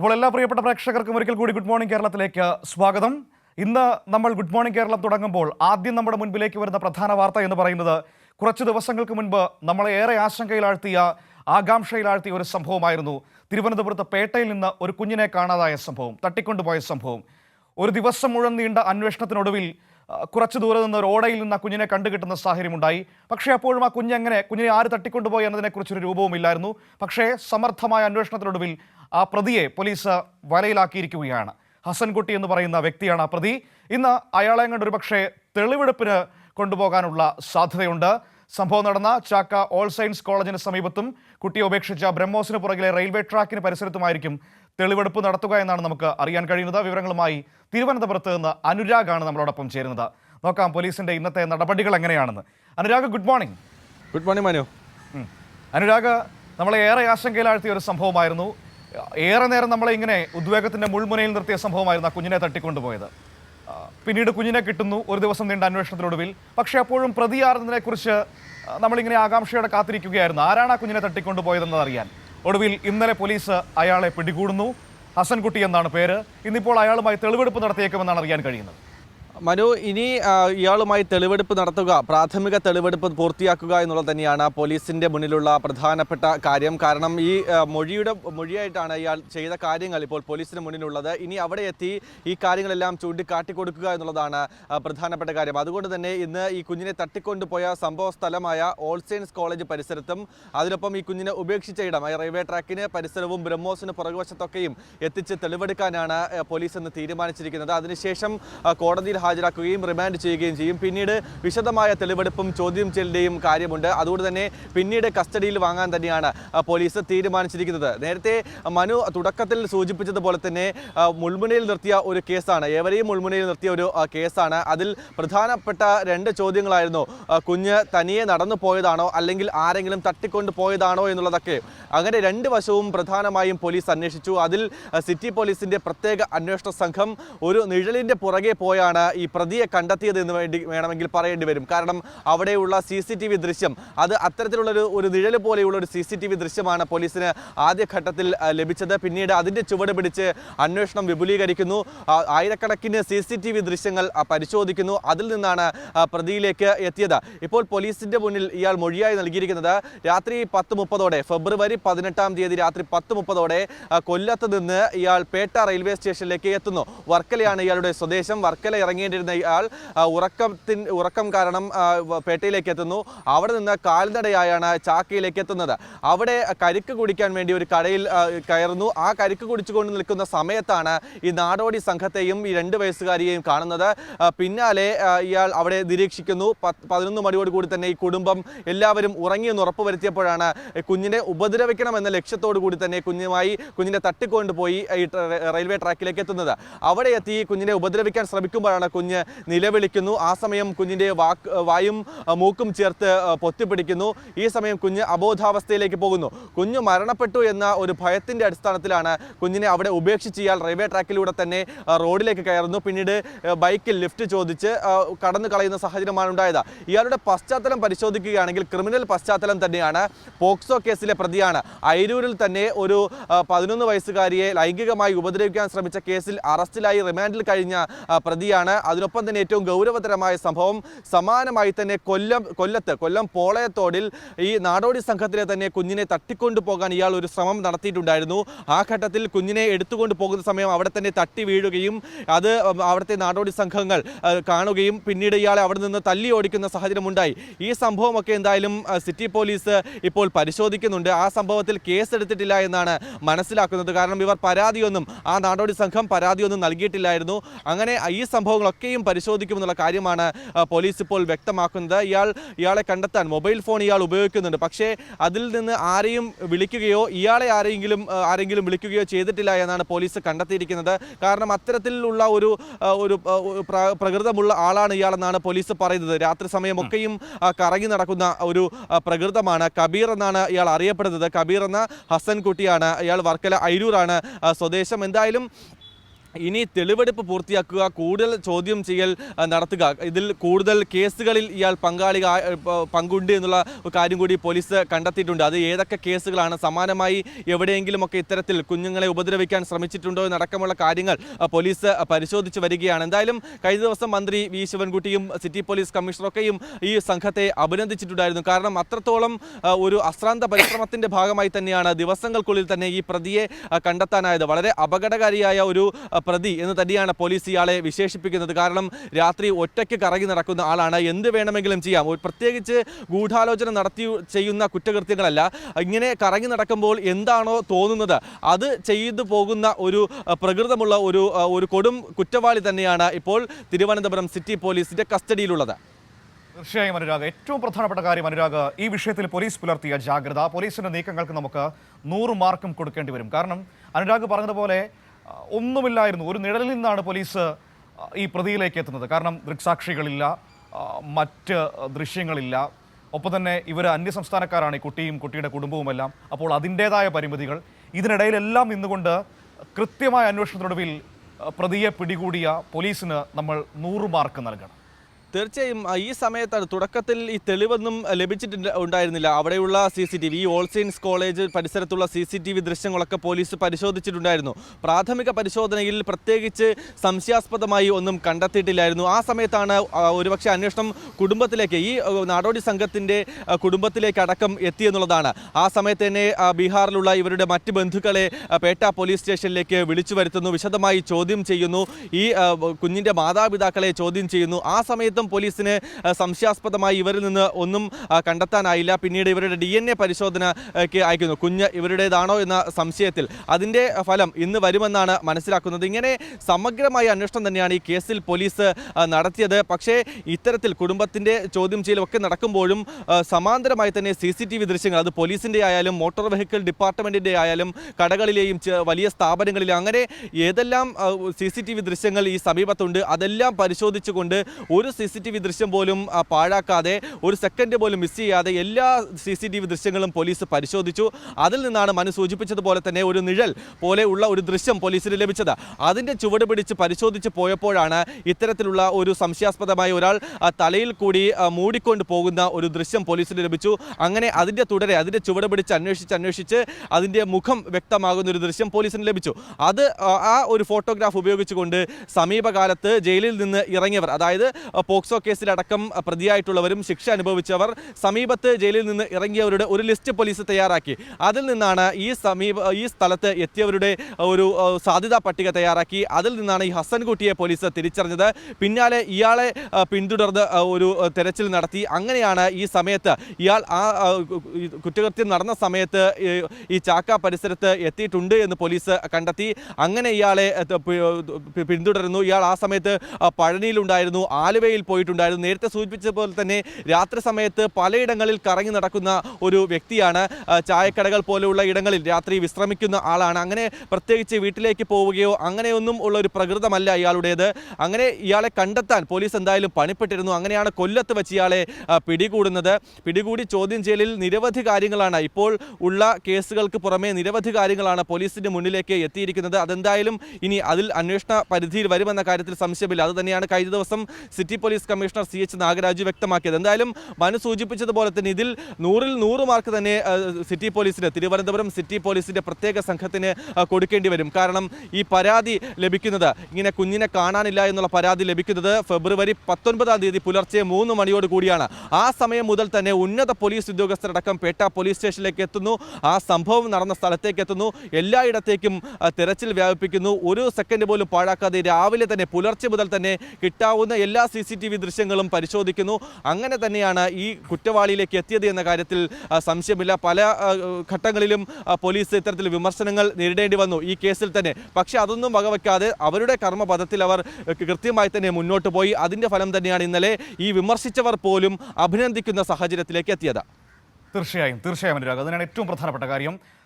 അപ്പോൾ എല്ലാ പ്രിയപ്പെട്ട പ്രേക്ഷകർക്കും ഒരിക്കൽ കൂടി ഗുഡ് മോർണിംഗ് കേരളത്തിലേക്ക് സ്വാഗതം. ഇന്ന് നമ്മൾ ഗുഡ് മോർണിംഗ് കേരളം തുടങ്ങുമ്പോൾ ആദ്യം നമ്മുടെ മുൻപിലേക്ക് വരുന്ന പ്രധാന വാർത്ത എന്ന് പറയുന്നത് കുറച്ച് ദിവസങ്ങൾക്ക് മുൻപ് നമ്മളെ ഏറെ ആശങ്കയിലാഴ്ത്തിയ ആകാംക്ഷയിലാഴ്ത്തിയ ഒരു സംഭവമായിരുന്നു. തിരുവനന്തപുരത്ത് പേട്ടയിൽ നിന്ന് ഒരു കുഞ്ഞിനെ കാണാതായ സംഭവം തട്ടിക്കൊണ്ടുപോയ സംഭവം. ഒരു ദിവസം മുഴുവൻ നീണ്ട അന്വേഷണത്തിനൊടുവിൽ കുറച്ച് ദൂരെ നിന്ന് ഒരു ഓടയിൽ നിന്ന് ആ കുഞ്ഞിനെ കണ്ടുകിട്ടുന്ന സാഹചര്യമുണ്ടായി. പക്ഷേ അപ്പോഴും ആ കുഞ്ഞെങ്ങനെ കുഞ്ഞിനെ ആര് തട്ടിക്കൊണ്ടുപോയി എന്നതിനെക്കുറിച്ചൊരു രൂപവുമില്ലായിരുന്നു. പക്ഷേ സമർത്ഥമായ അന്വേഷണത്തിനൊടുവിൽ പ്രതിയെ പോലീസ് വലയിലാക്കിയിരിക്കുകയാണ്. ഹസൻകുട്ടി എന്ന് പറയുന്ന വ്യക്തിയാണ് ആ പ്രതി. ഇന്ന് അയാളെ കണ്ട് ഒരു പക്ഷേ തെളിവെടുപ്പിന് കൊണ്ടുപോകാനുള്ള സാധ്യതയുണ്ട്. സംഭവം നടന്ന ചാക്ക ഓൾ സയൻസ് കോളേജിന് സമീപത്തും കുട്ടിയെ ഉപേക്ഷിച്ച ബ്രഹ്മോസിന് പുറകിലെ റെയിൽവേ ട്രാക്കിന് പരിസരത്തുമായിരിക്കും തെളിവെടുപ്പ് നടത്തുക എന്നാണ് നമുക്ക് അറിയാൻ കഴിയുന്നത്. വിവരങ്ങളുമായി തിരുവനന്തപുരത്ത് നിന്ന് അനുരാഗാണ് നമ്മളോടൊപ്പം ചേരുന്നത്. നോക്കാം പോലീസിന്റെ ഇന്നത്തെ നടപടികൾ എങ്ങനെയാണെന്ന്. Anurag good morning good morning Manu. Anurag നമ്മളെ ഏറെ ആശങ്കയിലാഴ്ത്തിയ ഒരു സംഭവമായിരുന്നു. ഏറെ നേരം നമ്മളെ ഇങ്ങനെ ഉദ്വേഗത്തിന്റെ മുൾമുനയിൽ നിർത്തിയ സംഭവമായിരുന്നു ആ കുഞ്ഞിനെ തട്ടിക്കൊണ്ടുപോയത്. പിന്നീട് കുഞ്ഞിനെ കിട്ടുന്നു ഒരു ദിവസം നീണ്ട അന്വേഷണത്തിനൊടുവിൽ. പക്ഷെ അപ്പോഴും പ്രതിയാറുന്നതിനെ കുറിച്ച് നമ്മളിങ്ങനെ ആകാംക്ഷയോടെ കാത്തിരിക്കുകയായിരുന്നു. ആരാണ് ആ കുഞ്ഞിനെ തട്ടിക്കൊണ്ടുപോയതെന്നത് അറിയാൻ. ഒടുവിൽ ഇന്നലെ പോലീസ് അയാളെ പിടികൂടുന്നു. ഹസൻകുട്ടി എന്നാണ് പേര്. ഇന്നിപ്പോൾ അയാളുമായി തെളിവെടുപ്പ് നടത്തിയേക്കുമെന്നാണ് അറിയാൻ കഴിയുന്നത്. മനു ഇനി ഇയാളുമായി തെളിവെടുപ്പ് നടത്തുക പ്രാഥമിക തെളിവെടുപ്പ് പൂർത്തിയാക്കുക എന്നുള്ളത് തന്നെയാണ് പോലീസിന്റെ മുന്നിലുള്ള പ്രധാനപ്പെട്ട കാര്യം. കാരണം ഈ മൊഴിയുടെ മൊഴിയായിട്ടാണ് ഇയാൾ ചെയ്ത കാര്യങ്ങൾ ഇപ്പോൾ പോലീസിന് മുന്നിലുള്ളത്. ഇനി അവിടെ എത്തി ഈ കാര്യങ്ങളെല്ലാം ചൂണ്ടിക്കാട്ടി കൊടുക്കുക എന്നുള്ളതാണ് പ്രധാനപ്പെട്ട കാര്യം. അതുകൊണ്ട് തന്നെ ഇന്ന് ഈ കുഞ്ഞിനെ തട്ടിക്കൊണ്ടുപോയ സംഭവ സ്ഥലമായ ഓൾ സെയിൻസ് കോളേജ് പരിസരത്തും അതിനൊപ്പം ഈ കുഞ്ഞിനെ ഉപേക്ഷിച്ച ഇടം റെയിൽവേ ട്രാക്കിന് പരിസരവും ബ്രഹ്മോസിന് പുറകുവശത്തൊക്കെയും എത്തിച്ച് തെളിവെടുക്കാനാണ് പോലീസ് ഇന്ന് തീരുമാനിച്ചിരിക്കുന്നത്. അതിനുശേഷം കോടതിയിൽ ഹാജരാക്കുകയും റിമാൻഡ് ചെയ്യുകയും ചെയ്യും. പിന്നീട് വിശദമായ തെളിവെടുപ്പും ചോദ്യം ചെയ്യലിന്റെയും കാര്യമുണ്ട്. അതുകൊണ്ട് തന്നെ പിന്നീട് കസ്റ്റഡിയിൽ വാങ്ങാൻ തന്നെയാണ് പോലീസ് തീരുമാനിച്ചിരിക്കുന്നത്. നേരത്തെ മനു തുടക്കത്തിൽ സൂചിപ്പിച്ചതുപോലെ തന്നെ മുൾമുനയിൽ നിർത്തിയ ഒരു കേസാണ്. ഏവരെയും മുൾമുനയിൽ നിർത്തിയ ഒരു കേസാണ്. അതിൽ പ്രധാനപ്പെട്ട രണ്ട് ചോദ്യങ്ങളായിരുന്നു. കുഞ്ഞ് തനിയെ നടന്നു പോയതാണോ? അല്ലെങ്കിൽ ആരെങ്കിലും തട്ടിക്കൊണ്ട് പോയതാണോ എന്നുള്ളതൊക്കെ. അങ്ങനെ രണ്ട് വശവും പ്രധാനമായും പോലീസ് അന്വേഷിച്ചു. അതിൽ സിറ്റി പോലീസിന്റെ പ്രത്യേക അന്വേഷണ സംഘം ഒരു നിഴലിന്റെ പുറകെ പോയാണ് പ്രതിയെ കണ്ടെത്തിയത് എന്ന് വേണ്ടി വേണമെങ്കിൽ പറയേണ്ടി വരും. കാരണം അവിടെയുള്ള സി സി ടി വി ദൃശ്യം അത് അത്തരത്തിലുള്ളൊരു ഒരു നിഴൽ പോലെയുള്ള ഒരു സി സി ടി വി ദൃശ്യമാണ് പോലീസിന് ആദ്യഘട്ടത്തിൽ ലഭിച്ചത്. പിന്നീട് അതിന്റെ ചുവട് പിടിച്ച് അന്വേഷണം വിപുലീകരിക്കുന്നു. ആയിരക്കണക്കിന് സി സി ടി വി ദൃശ്യങ്ങൾ പരിശോധിക്കുന്നു. അതിൽ നിന്നാണ് പ്രതിയിലേക്ക് എത്തിയത്. ഇപ്പോൾ പോലീസിന്റെ മുന്നിൽ ഇയാൾ മൊഴിയായി നൽകിയിരിക്കുന്നത് രാത്രി പത്ത് മുപ്പതോടെ ഫെബ്രുവരി പതിനെട്ടാം തീയതി രാത്രി പത്ത് മുപ്പതോടെ കൊല്ലത്ത് നിന്ന് ഇയാൾ പേട്ട റെയിൽവേ സ്റ്റേഷനിലേക്ക് എത്തുന്നു. വർക്കലയാണ് ഇയാളുടെ സ്വദേശം. വർക്കല ഇറങ്ങേണ്ടിരുന്ന ഇയാൾ ഉറക്കത്തിൻ ഉറക്കം കാരണം പേട്ടയിലേക്ക് എത്തുന്നു. അവിടെ നിന്ന് കാൽനടയായാണ് ചാക്കയിലേക്ക് എത്തുന്നത്. അവിടെ കരിക്ക് കുടിക്കാൻ വേണ്ടി ഒരു കടയിൽ കയറുന്നു. ആ കരിക്ക് കുടിച്ചുകൊണ്ട് നിൽക്കുന്ന സമയത്താണ് ഈ നാടോടി സംഘത്തെയും ഈ രണ്ട് വയസ്സുകാരിയെയും കാണുന്നത്. പിന്നാലെ ഇയാൾ അവിടെ നിരീക്ഷിക്കുന്നു. പതിനൊന്ന് മണിയോട് കൂടി തന്നെ ഈ കുടുംബം എല്ലാവരും ഉറങ്ങിയെന്ന് ഉറപ്പുവരുത്തിയപ്പോഴാണ് കുഞ്ഞിനെ ഉപദ്രവിക്കണം എന്ന ലക്ഷ്യത്തോടു കൂടി തന്നെ കുഞ്ഞുമായി കുഞ്ഞിനെ തട്ടിക്കൊണ്ടുപോയി ഈ റെയിൽവേ ട്രാക്കിലേക്ക് എത്തുന്നത്. അവിടെ എത്തി കുഞ്ഞിനെ ഉപദ്രവിക്കാൻ ശ്രമിക്കുമ്പോഴാണ് കുഞ്ഞ് നിലവിളിക്കുന്നു. ആ സമയം കുഞ്ഞിന്റെ വാക്ക് വായും മൂക്കും ചേർത്ത് പൊത്തിപ്പിടിക്കുന്നു. ഈ സമയം കുഞ്ഞ് അബോധാവസ്ഥയിലേക്ക് പോകുന്നു. കുഞ്ഞ് മരണപ്പെട്ടു എന്ന ഒരു ഭയത്തിന്റെ അടിസ്ഥാനത്തിലാണ് കുഞ്ഞിനെ അവിടെ ഉപേക്ഷിച്ച് ഇയാൾ റെയിൽവേ ട്രാക്കിലൂടെ തന്നെ റോഡിലേക്ക് കയറുന്നു. പിന്നീട് ബൈക്കിൽ ലിഫ്റ്റ് ചോദിച്ച് കടന്നു കളയുന്ന സാഹചര്യമാണ് ഉണ്ടായത്. ഇയാളുടെ പശ്ചാത്തലം പരിശോധിക്കുകയാണെങ്കിൽ ക്രിമിനൽ പശ്ചാത്തലം തന്നെയാണ്. പോക്സോ കേസിലെ പ്രതിയാണ്. അയിരൂരിൽ തന്നെ ഒരു പതിനൊന്ന് വയസ്സുകാരിയെ ലൈംഗികമായി ഉപദ്രവിക്കാൻ ശ്രമിച്ച കേസിൽ അറസ്റ്റിലായി റിമാൻഡിൽ കഴിഞ്ഞ പ്രതിയാണ് അതിനൊപ്പം തന്നെ ഏറ്റവും ഗൗരവതരമായ സംഭവം സമാനമായി തന്നെ കൊല്ലം കൊല്ലത്ത് കൊല്ലം പോളയത്തോടിൽ ഈ നാടോടി സംഘത്തിലെ തന്നെ കുഞ്ഞിനെ തട്ടിക്കൊണ്ടു പോകാൻ ഇയാൾ ഒരു ശ്രമം നടത്തിയിട്ടുണ്ടായിരുന്നു. ആ ഘട്ടത്തിൽ കുഞ്ഞിനെ എടുത്തുകൊണ്ട് പോകുന്ന സമയം അവിടെ തന്നെ തട്ടി വീഴുകയും അത് അവിടുത്തെ നാടോടി സംഘങ്ങൾ കാണുകയും പിന്നീട് ഇയാളെ അവിടെ നിന്ന് തല്ലി ഓടിക്കുന്ന സാഹചര്യം ഉണ്ടായി ഈ സംഭവമൊക്കെ എന്തായാലും സിറ്റി പോലീസ് ഇപ്പോൾ പരിശോധിക്കുന്നുണ്ട്. ആ സംഭവത്തിൽ കേസെടുത്തിട്ടില്ല എന്നാണ് മനസ്സിലാക്കുന്നത്. കാരണം ഇവർ പരാതിയൊന്നും ആ നാടോടി സംഘം പരാതിയൊന്നും നൽകിയിട്ടില്ലായിരുന്നു. അങ്ങനെ ഈ സംഭവങ്ങളൊക്കെയും പരിശോധിക്കുമെന്നുള്ള കാര്യമാണ് പോലീസ് ഇപ്പോൾ വ്യക്തമാക്കുന്നത്. ഇയാൾ ഇയാളെ കണ്ടെത്താൻ മൊബൈൽ ഫോൺ ഇയാൾ ഉപയോഗിക്കുന്നുണ്ട്. പക്ഷേ അതിൽ നിന്ന് ആരെയും വിളിക്കുകയോ ഇയാളെ ആരെങ്കിലും ആരെങ്കിലും വിളിക്കുകയോ ചെയ്തിട്ടില്ല എന്നാണ് പോലീസ് കണ്ടെത്തിയിരിക്കുന്നത്. കാരണം അത്തരത്തിലുള്ള ഒരു ഒരു പ്രകൃതമുള്ള ആളാണ് ഇയാളെന്നാണ് പോലീസ് പറയുന്നത്. രാത്രി സമയമൊക്കെയും കറങ്ങി നടക്കുന്ന ഒരു പ്രകൃതമാണ് കബീർ എന്നാണ് ഇയാൾ അറിയപ്പെടുന്നത്. കബീർ എന്ന ഹസൻകുട്ടിയാണ്. ഇയാൾ വർക്കല അയിരൂറാണ് സ്വദേശം. എന്തായാലും ഇനി തെളിവെടുപ്പ് പൂർത്തിയാക്കുക കൂടുതൽ ചോദ്യം ചെയ്യൽ നടത്തുക. ഇതിൽ കൂടുതൽ കേസുകളിൽ ഇയാൾ പങ്കാളി പങ്കുണ്ട് എന്നുള്ള കാര്യം കൂടി പോലീസ് കണ്ടെത്തിയിട്ടുണ്ട്. അത് ഏതൊക്കെ കേസുകളാണ്? സമാനമായി എവിടെയെങ്കിലുമൊക്കെ ഇത്തരത്തിൽ കുഞ്ഞുങ്ങളെ ഉപദ്രവിക്കാൻ ശ്രമിച്ചിട്ടുണ്ടോ എന്നടക്കമുള്ള കാര്യങ്ങൾ പോലീസ് പരിശോധിച്ച് വരികയാണ്. എന്തായാലും കഴിഞ്ഞ ദിവസം മന്ത്രി വി. ശിവൻകുട്ടിയും സിറ്റി പോലീസ് കമ്മീഷണറൊക്കെയും ഈ സംഘത്തെ അഭിനന്ദിച്ചിട്ടുണ്ടായിരുന്നു. കാരണം അത്രത്തോളം ഒരു അശ്രാന്ത പരിശ്രമത്തിന്റെ ഭാഗമായി തന്നെയാണ് ദിവസങ്ങൾക്കുള്ളിൽ തന്നെ ഈ പ്രതിയെ കണ്ടെത്താനായത്. വളരെ അപകടകാരിയായ ഒരു പ്രതി എന്ന് തന്നെയാണ് പോലീസ് ഇയാളെ വിശേഷിപ്പിക്കുന്നത്. കാരണം രാത്രി ഒറ്റയ്ക്ക് കറങ്ങി നടക്കുന്ന ആളാണ്. എന്ത് വേണമെങ്കിലും ചെയ്യാം. പ്രത്യേകിച്ച് ഗൂഢാലോചന നടത്തി ചെയ്യുന്ന കുറ്റകൃത്യങ്ങളല്ല. ഇങ്ങനെ കറങ്ങി നടക്കുമ്പോൾ എന്താണോ തോന്നുന്നത് അത് ചെയ്തു പോകുന്ന ഒരു പ്രകൃതമുള്ള ഒരു ഒരു കൊടും കുറ്റവാളി തന്നെയാണ് ഇപ്പോൾ തിരുവനന്തപുരം സിറ്റി പോലീസിന്റെ കസ്റ്റഡിയിലുള്ളത്. തീർച്ചയായും അനുരാഗ്. ഏറ്റവും പ്രധാനപ്പെട്ട കാര്യം അനുരാഗ് ഈ വിഷയത്തിൽ പോലീസ് പുലർത്തിയ ജാഗ്രത. പോലീസിന്റെ നീക്കങ്ങൾക്ക് നമുക്ക് നൂറ് മാർക്കും കൊടുക്കേണ്ടി വരും. കാരണം അനുരാഗ് പറഞ്ഞതുപോലെ ഒന്നുമില്ലായിരുന്നു. ഒരു നിഴലിൽ നിന്നാണ് പോലീസ് ഈ പ്രതിയിലേക്ക് എത്തുന്നത്. കാരണം ദൃക്സാക്ഷികളില്ല മറ്റ് ദൃശ്യങ്ങളില്ല. ഒപ്പം തന്നെ ഇവർ അന്യസംസ്ഥാനക്കാരാണ് ഈ കുട്ടിയും കുട്ടിയുടെ കുടുംബവുമെല്ലാം. അപ്പോൾ അതിന്റേതായ പരിമിതികൾ. ഇതിനിടയിലെല്ലാം നിന്നുകൊണ്ട് കൃത്യമായ അന്വേഷണത്തിനൊടുവിൽ പ്രതിയെ പിടികൂടിയ പോലീസിന് നമ്മൾ നൂറ് മാർക്ക് നൽകണം. തീർച്ചയായും ഈ സമയത്താണ് തുടക്കത്തിൽ ഈ തെളിവൊന്നും ലഭിച്ചിട്ടുണ്ട് ഉണ്ടായിരുന്നില്ല. അവിടെയുള്ള സി സി ടി വി ഈ ഓൾ സെയിൻസ് കോളേജ് പരിസരത്തുള്ള സി സി ടി വി ദൃശ്യങ്ങളൊക്കെ പോലീസ് പരിശോധിച്ചിട്ടുണ്ടായിരുന്നു. പ്രാഥമിക പരിശോധനയിൽ പ്രത്യേകിച്ച് സംശയാസ്പദമായി ഒന്നും കണ്ടെത്തിയിട്ടില്ലായിരുന്നു. ആ സമയത്താണ് ഒരുപക്ഷെ അന്വേഷണം കുടുംബത്തിലേക്ക് ഈ നാടോടി സംഘത്തിന്റെ കുടുംബത്തിലേക്ക് അടക്കം എത്തിയെന്നുള്ളതാണ് ആ സമയത്ത് തന്നെ ബീഹാറിലുള്ള ഇവരുടെ മറ്റ് ബന്ധുക്കളെ പേട്ട പോലീസ് സ്റ്റേഷനിലേക്ക് വിളിച്ചു വരുത്തുന്നു വിശദമായി ചോദ്യം ചെയ്യുന്നു. ഈ കുഞ്ഞിന്റെ മാതാപിതാക്കളെ ചോദ്യം ചെയ്യുന്നു. ആ സമയത്തും പോലീസിന് സംശയാസ്പദമായി ഇവരിൽ നിന്ന് ഒന്നും കണ്ടെത്താനായില്ല. പിന്നീട് ഇവരുടെ ഡി എൻ എ പരിശോധനയ്ക്ക് അയക്കുന്നു. കുഞ്ഞ് ഇവരുടേതാണോ എന്ന സംശയത്തിൽ. അതിന്റെ ഫലം ഇന്ന് വരുമെന്നാണ് മനസ്സിലാക്കുന്നത്. ഇങ്ങനെ സമഗ്രമായ അന്വേഷണം തന്നെയാണ് ഈ കേസിൽ പോലീസ് നടത്തിയത്. പക്ഷേ ഇത്തരത്തിൽ കുടുംബത്തിന്റെ ചോദ്യം ചെയ്യലൊക്കെ നടക്കുമ്പോഴും സമാന്തരമായി തന്നെ സി സി ടി വി ദൃശ്യങ്ങൾ അത് പോലീസിന്റെ ആയാലും മോട്ടോർ വെഹിക്കിൾ ഡിപ്പാർട്ട്മെന്റിന്റെ ആയാലും കടകളിലെയും വലിയ സ്ഥാപനങ്ങളിലും അങ്ങനെ ഏതെല്ലാം സി സി ടി വി ദൃശ്യങ്ങൾ ഈ സമീപത്തുണ്ട് അതെല്ലാം പരിശോധിച്ചുകൊണ്ട് ഒരു സി സി ടി വി ദൃശ്യം പോലും പാഴാക്കാതെ ഒരു സെക്കൻഡ് പോലും മിസ് ചെയ്യാതെ എല്ലാ സി സി ടി വി ദൃശ്യങ്ങളും പോലീസ് പരിശോധിച്ചു. അതിൽ നിന്നാണ് മനു സൂചിപ്പിച്ചതുപോലെ തന്നെ ഒരു നിഴൽ പോലെ ഉള്ള ഒരു ദൃശ്യം പോലീസിന് ലഭിച്ചത്. അതിന്റെ ചുവട് പിടിച്ച് പരിശോധിച്ച് പോയപ്പോഴാണ് ഇത്തരത്തിലുള്ള ഒരു സംശയാസ്പദമായ ഒരാൾ തലയിൽ കൂടി മൂടിക്കൊണ്ട് പോകുന്ന ഒരു ദൃശ്യം പോലീസിന് ലഭിച്ചു. അങ്ങനെ അതിന്റെ തുടരെ അതിന്റെ ചുവട് പിടിച്ച് അന്വേഷിച്ച് അന്വേഷിച്ച് അതിന്റെ മുഖം വ്യക്തമാകുന്ന ഒരു ദൃശ്യം പോലീസിന് ലഭിച്ചു. അത് ആ, ഒരു ഫോട്ടോഗ്രാഫ് ഉപയോഗിച്ചുകൊണ്ട് സമീപകാലത്ത് ജയിലിൽ നിന്ന് ഇറങ്ങിയവർ അതായത് പോക്സോ കേസിലടക്കം പ്രതിയായിട്ടുള്ളവരും ശിക്ഷ അനുഭവിച്ചവർ സമീപത്ത് ജയിലിൽ നിന്ന് ഇറങ്ങിയവരുടെ ഒരു ലിസ്റ്റ് പോലീസ് തയ്യാറാക്കി. അതിൽ നിന്നാണ് ഈ സമീപ ഈ സ്ഥലത്ത് എത്തിയവരുടെ ഒരു സാധ്യതാ പട്ടിക തയ്യാറാക്കി. അതിൽ നിന്നാണ് ഈ ഹസൻകുട്ടിയെ പോലീസ് തിരിച്ചറിഞ്ഞത്. പിന്നാലെ ഇയാളെ പിന്തുടർന്ന് ഒരു തെരച്ചിൽ നടത്തി. അങ്ങനെയാണ് ഈ സമയത്ത് ഇയാൾ ആ കുറ്റകൃത്യം നടന്ന സമയത്ത് ഈ- ചാക്ക പരിസരത്ത് എത്തിയിട്ടുണ്ട് എന്ന് പോലീസ് കണ്ടെത്തി. അങ്ങനെ ഇയാളെ പിന്തുടരുന്നു. ഇയാൾ ആ സമയത്ത് പഴനിയിലുണ്ടായിരുന്നു. ആലുവയിൽ പോയിട്ടുണ്ടായിരുന്നു. നേരത്തെ സൂചിപ്പിച്ച പോലെ തന്നെ രാത്രി സമയത്ത് പലയിടങ്ങളിൽ കറങ്ങി നടക്കുന്ന ഒരു വ്യക്തിയാണ് ചായക്കടകൾ പോലെയുള്ള ഇടങ്ങളിൽ രാത്രി വിശ്രമിക്കുന്ന ആളാണ്. അങ്ങനെ പ്രത്യേകിച്ച് വീട്ടിലേക്ക് പോവുകയോ അങ്ങനെയൊന്നും ഉള്ള ഒരു പ്രകൃതമല്ല ഇയാളുടേത്. അങ്ങനെ ഇയാളെ കണ്ടെത്താൻ പോലീസ് എന്തായാലും പണിപ്പെട്ടിരുന്നു. അങ്ങനെയാണ് കൊല്ലത്ത് വെച്ച് ഇയാളെ പിടികൂടുന്നത്. പിടികൂടി ചോദ്യം ചെയ്യലിൽ നിരവധി കാര്യങ്ങളാണ്. ഇപ്പോൾ ഉള്ള കേസുകൾക്ക് പുറമെ നിരവധി കാര്യങ്ങളാണ് പോലീസിന്റെ മുന്നിലേക്ക് എത്തിയിരിക്കുന്നത്. അതെന്തായാലും ഇനി അതിൽ അന്വേഷണ പരിധിയിൽ വരുമെന്ന കാര്യത്തിൽ സംശയമില്ല. അത് തന്നെയാണ് കഴിഞ്ഞ ദിവസം city police commissioner C H Nagaraju വ്യക്തമാക്കിയത്. എന്തായാലും മനു സൂചിപ്പിച്ചതുപോലെ തന്നെ ഇതിൽ നൂറിൽ നൂറ് മാർക്ക് തന്നെ സിറ്റി പോലീസിന് തിരുവനന്തപുരം സിറ്റി പോലീസിന്റെ പ്രത്യേക സംഘത്തിന് കൊടുക്കേണ്ടി വരും. കാരണം ഈ പരാതി ലഭിക്കുന്നത് ഇങ്ങനെ കുഞ്ഞിനെ കാണാനില്ല എന്നുള്ള പരാതി ലഭിക്കുന്നത് ഫെബ്രുവരി പത്തൊൻപതാം തീയതി പുലർച്ചെ മൂന്ന് മണിയോട് കൂടിയാണ്. ആ സമയം മുതൽ തന്നെ ഉന്നത പോലീസ് ഉദ്യോഗസ്ഥരടക്കം പേട്ട പോലീസ് സ്റ്റേഷനിലേക്ക് എത്തുന്നു. ആ സംഭവം നടന്ന സ്ഥലത്തേക്ക് എത്തുന്നു. എല്ലായിടത്തേക്കും തെരച്ചിൽ വ്യാപിപ്പിക്കുന്നു. ഒരു സെക്കൻഡ് പോലും പാഴാക്കാതെ രാവിലെ തന്നെ പുലർച്ചെ മുതൽ തന്നെ കിട്ടാവുന്ന എല്ലാ സി സി ദൃശ്യങ്ങളും പരിശോധിക്കുന്നു. അങ്ങനെ തന്നെയാണ് ഈ കുറ്റവാളിയിലേക്ക് എത്തിയത് എന്ന കാര്യത്തിൽ സംശയമില്ല. പല ഘട്ടങ്ങളിലും പോലീസ് ഇത്തരത്തിൽ വിമർശനങ്ങൾ നേരിടേണ്ടി വന്നു ഈ കേസിൽ തന്നെ. പക്ഷേ അതൊന്നും വകവയ്ക്കാതെ അവരുടെ കർമ്മപഥത്തിൽ അവർ കൃത്യമായി തന്നെ മുന്നോട്ട് പോയി. അതിന്റെ ഫലം തന്നെയാണ് ഇന്നലെ ഈ വിമർശിച്ചവർ പോലും അഭിനന്ദിക്കുന്ന സാഹചര്യത്തിലേക്ക് എത്തിയത്. തീർച്ചയായും തീർച്ചയായും അനുരാഗ്. അതിനാണ് ഏറ്റവും പ്രധാനപ്പെട്ട കാര്യം.